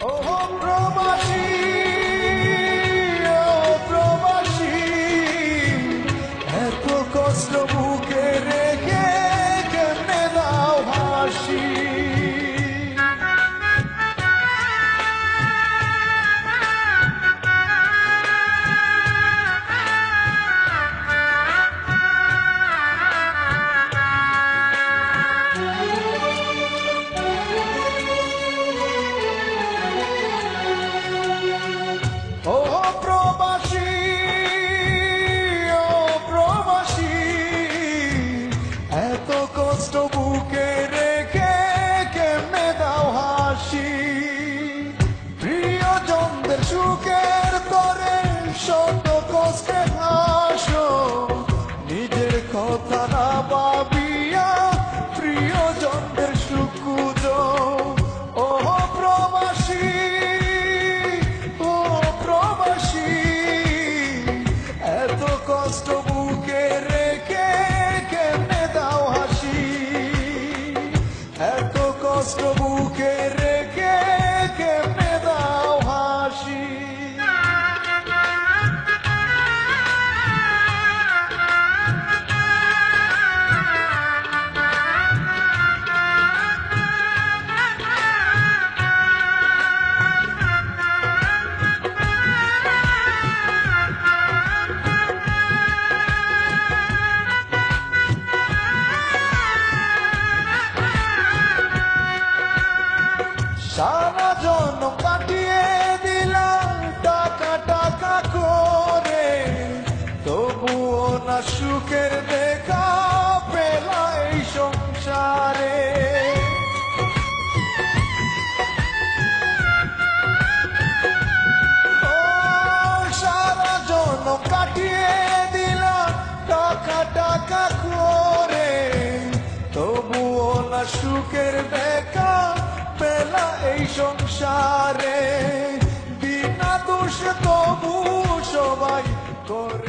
প্রবাসী এত কষ্ট হাসি প্রিয়জনদের সুখের তরে শত কষ্টে হাসো নিজের কথা না ভাবিয়া প্রিয়জনদের সুখ খুঁজো। ও প্রবাসী ও প্রবাসী, এত কষ্ট বুকে রেখে কেমনে দাও হাসি? এত কষ্ট না সুখের দেখা পেলাই সংসারে। সারা জন কাটিয়ে দিলাম টাকা টাকা করে। তবুও না সুখের দেখা পেলা এই সংসারে। বিনা দোষ তবু সবাই করে।